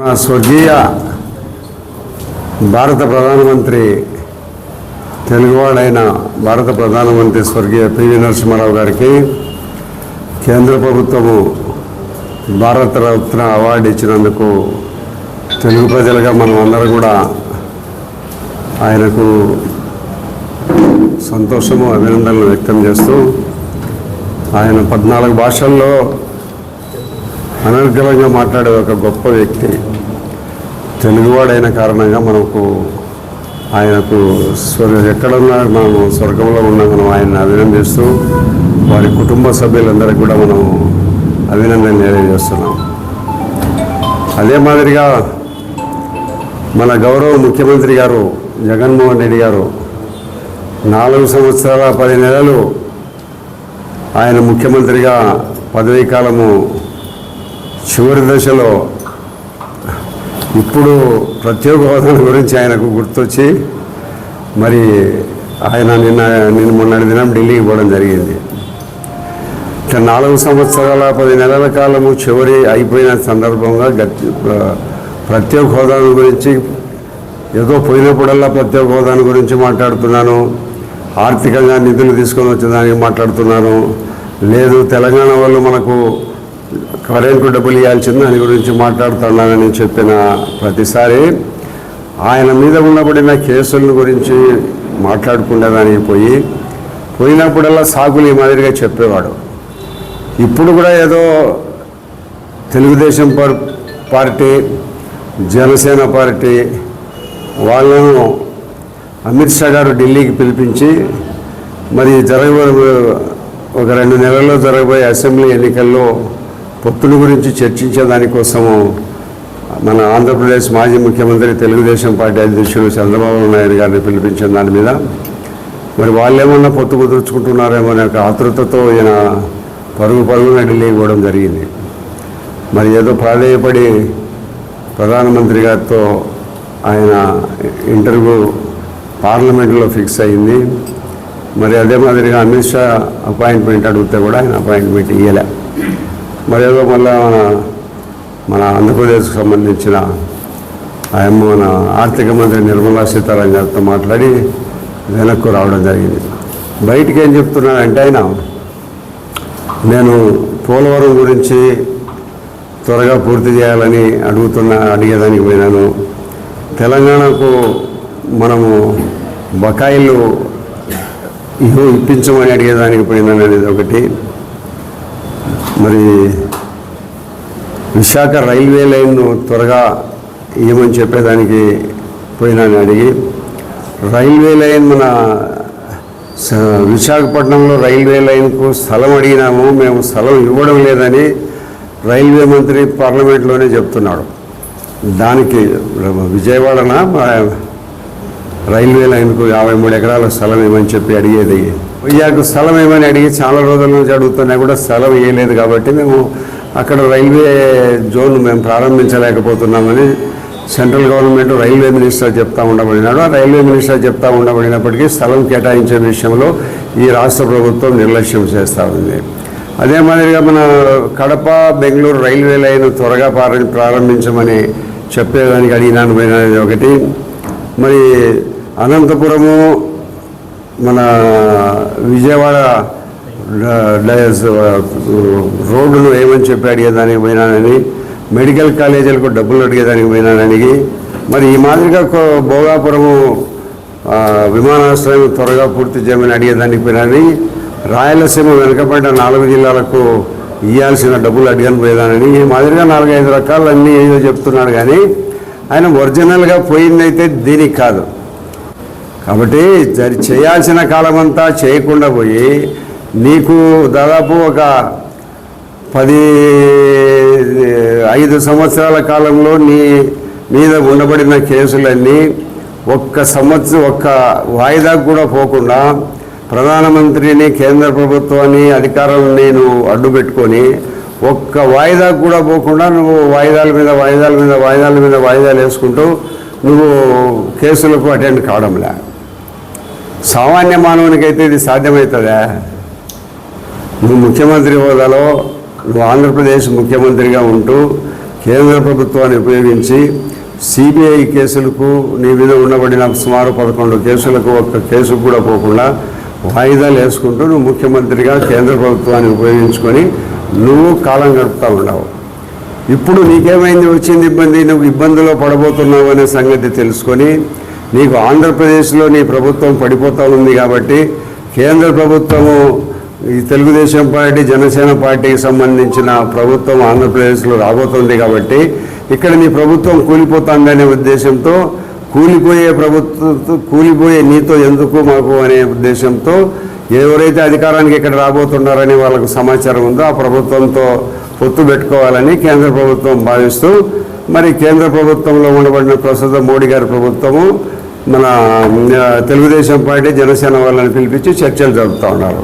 మన స్వర్గీయ భారత ప్రధానమంత్రి తెలుగువాడైన భారత ప్రధానమంత్రి స్వర్గీయ పివి నరసింహారావు గారికి కేంద్ర ప్రభుత్వము భారత రత్న అవార్డు ఇచ్చినందుకు తెలుగు ప్రజలుగా మనం అందరం కూడా ఆయనకు సంతోషము అభినందనలు వ్యక్తం చేస్తూ ఆయన పద్నాలుగు భాషల్లో అనర్గలంగా మాట్లాడే ఒక గొప్ప వ్యక్తి. తెలుగువాడైన కారణంగా మనకు ఆయనకు స్వర్గ ఎక్కడున్నా మనం స్వర్గంలో ఉన్న మనం ఆయన అభినందిస్తూ వారి కుటుంబ సభ్యులందరికీ కూడా మనం అభినందన తెలియజేస్తున్నాం. అదే మాదిరిగా మన గౌరవ ముఖ్యమంత్రి గారు జగన్మోహన్ రెడ్డి గారు నాలుగు సంవత్సరాల పది నెలలు ఆయన ముఖ్యమంత్రిగా పదవీ కాలము చివరి దశలో ఇప్పుడు ప్రత్యేక హోదాల గురించి ఆయనకు గుర్తొచ్చి మరి ఆయన నిన్న నిన్న మొన్నటి దినం ఢిల్లీకి పోవడం జరిగింది. నాలుగు సంవత్సరాల పది నెలల కాలము చివరి అయిపోయిన సందర్భంగా గట్టి ప్రత్యేక హోదాను గురించి ఏదో పోయినప్పుడల్లా ప్రత్యేక హోదాను గురించి మాట్లాడుతున్నాను ఆర్థికంగా నిధులు తీసుకొని వచ్చేదానికి మాట్లాడుతున్నాను. లేదు తెలంగాణ వాళ్ళు మనకు కరెంటు డబ్బులు ఇవ్వాల్సింది దాని గురించి మాట్లాడుతున్నానని చెప్పిన ప్రతిసారి ఆయన మీద ఉండబడిన కేసుల గురించి మాట్లాడుకునేదానికి పోయి పోయినప్పుడల్లా సాకులు ఈ మాదిరిగా చెప్పేవాడు. ఇప్పుడు కూడా ఏదో తెలుగుదేశం పార్- పార్టీ జనసేన పార్టీ వాళ్ళను అమిత్ షా గారు ఢిల్లీకి పిలిపించి మరి జరగబో ఒక రెండు నెలల్లో జరగబోయే అసెంబ్లీ ఎన్నికల్లో పొత్తుల గురించి చర్చించే దానికోసము మన ఆంధ్రప్రదేశ్ మాజీ ముఖ్యమంత్రి తెలుగుదేశం పార్టీ అధ్యక్షుడు చంద్రబాబు నాయుడు గారిని పిలిపించిన దాని మీద మరి వాళ్ళేమన్నా పొత్తు కుదుర్చుకుంటున్నారేమో అనే ఒక ఆతృతతో ఈయన పరుగు పరుగున ఢిల్లీ ఇవ్వడం జరిగింది. మరి ఏదో ప్రాధేయపడి ప్రధానమంత్రి గారితో ఆయన ఇంటర్వ్యూ పార్లమెంట్లో ఫిక్స్ అయింది. మరి అదే మాదిరిగా అమిత్ షా అపాయింట్మెంట్ అడిగితే కూడా ఆయన అపాయింట్మెంట్ ఇవ్వలే మరేదో మళ్ళీ మన మన ఆంధ్రప్రదేశ్కి సంబంధించిన ఆయన మన ఆర్థిక మంత్రి నిర్మలా సీతారామన్ గారితో మాట్లాడి వెనక్కు రావడం జరిగింది. బయటికి ఏం చెప్తున్నాడంటే ఆయన నేను పోలవరం గురించి త్వరగా పూర్తి చేయాలని అడుగుతున్న అడిగేదానికి పోయినాను. తెలంగాణకు మనము బకాయిలు ఇప్పించమని అడిగేదానికి పోయినాను అనేది ఒకటి. మరి విశాఖ రైల్వే లైన్ను త్వరగా ఇవ్వమని చెప్పేదానికి పోయినాను అడిగి రైల్వే లైన్ మన విశాఖపట్నంలో రైల్వే లైన్కు స్థలం అడిగినాము మేము స్థలం ఇవ్వడం లేదని రైల్వే మంత్రి పార్లమెంట్లోనే చెప్తున్నాడు. దానికి విజయవాడన? రైల్వే లైన్కు యాభై మూడు ఎకరాల స్థలం ఏమని చెప్పి అడిగేది. వైజాగ్ స్థలం ఏమని అడిగి చాలా రోజుల నుంచి అడుగుతున్నా కూడా స్థలం ఇవ్వలేదు కాబట్టి మేము అక్కడ రైల్వే జోన్ మేము ప్రారంభించలేకపోతున్నామని సెంట్రల్ గవర్నమెంట్ రైల్వే మినిస్టర్ చెప్తా ఉండబడినాడు. ఆ రైల్వే మినిస్టర్ చెప్తా ఉండబడినప్పటికీ స్థలం కేటాయించే విషయంలో ఈ రాష్ట్ర ప్రభుత్వం నిర్లక్ష్యం చేస్తూ ఉంది. అదే మాదిరిగా మన కడప బెంగళూరు రైల్వే లైన్ త్వరగా ప్రారంభించమని చెప్పేదానికి అడిగినాను. పోయినది ఒకటి. మరి అనంతపురము మన విజయవాడ రోడ్డును ఏమని చెప్పి అడిగేదానికి పోయినానని మెడికల్ కాలేజీలకు డబ్బులు అడిగేదానికి పోయినానని మరి ఈ మాదిరిగా కో- భోగాపురము విమానాశ్రయం త్వరగా పూర్తి చేయమని అడిగేదానికి పోయినానని రాయలసీమ వెనుకబడ్డ నాలుగు జిల్లాలకు ఇవ్వాల్సిన డబ్బులు అడిగాను పోయేదానని ఈ మాదిరిగా నాలుగైదు రకాలు అన్నీ ఏదో చెప్తున్నాడు కానీ ఆయన ఒరిజినల్గా పోయిందైతే దీనికి కాదు. కాబట్టి జరి చేయాల్సిన కాలమంతా చేయకుండా పోయి నీకు దాదాపు ఒక పది ఐదు సంవత్సరాల కాలంలో నీ మీద ఉండబడిన కేసులన్నీ ఒక్క సంవత్సరం ఒక్క వాయిదాకు కూడా పోకుండా ప్రధానమంత్రిని కేంద్ర ప్రభుత్వాన్ని అధికారాలను నేను అడ్డు పెట్టుకొని ఒక్క వాయిదాకు కూడా పోకుండా నువ్వు వాయిదాల మీద వాయిదాల మీద వాయిదాల మీద వాయిదాలు వేసుకుంటూ నువ్వు కేసులకు అటెండ్ కావడంలే. సామాన్య మానవునికైతే ఇది సాధ్యమవుతుందా? నువ్వు ముఖ్యమంత్రి హోదాలో నువ్వు ఆంధ్రప్రదేశ్ ముఖ్యమంత్రిగా ఉంటూ కేంద్ర ప్రభుత్వాన్ని ఉపయోగించి సిబిఐ కేసులకు నీ మీద ఉండబడిన సుమారు పదకొండు కేసులకు ఒక్క కేసు కూడా పోకుండా వాయిదాలు వేసుకుంటూ నువ్వు ముఖ్యమంత్రిగా కేంద్ర ప్రభుత్వాన్ని ఉపయోగించుకొని నువ్వు కాలం గడుపుతూ ఉన్నావు. ఇప్పుడు నీకేమైంది? వచ్చింది ఇబ్బంది? నువ్వు ఇబ్బందిలో పడబోతున్నావు అనే సంగతి తెలుసుకొని నీకు ఆంధ్రప్రదేశ్లో నీ ప్రభుత్వం పడిపోతూ ఉంది కాబట్టి కేంద్ర ప్రభుత్వము ఈ తెలుగుదేశం పార్టీ జనసేన పార్టీకి సంబంధించిన ప్రభుత్వం ఆంధ్రప్రదేశ్లో రాబోతుంది కాబట్టి ఇక్కడ నీ ప్రభుత్వం కూలిపోతుందనే ఉద్దేశంతో కూలిపోయే ప్రభుత్వంతో కూలిపోయే నీతో ఎందుకు మాకు అనే ఉద్దేశంతో ఎవరైతే అధికారానికి ఇక్కడ రాబోతున్నారని వాళ్ళకు సమాచారం ఉందో ఆ ప్రభుత్వంతో పొత్తు పెట్టుకోవాలని కేంద్ర ప్రభుత్వం భావిస్తూ మరి కేంద్ర ప్రభుత్వంలో ఉండబడిన ప్రస్తుత మోడీ గారి ప్రభుత్వము మన తెలుగుదేశం పార్టీ జనసేన వాళ్ళని పిలిపించి చర్చలు జరుపుతూ ఉన్నారు.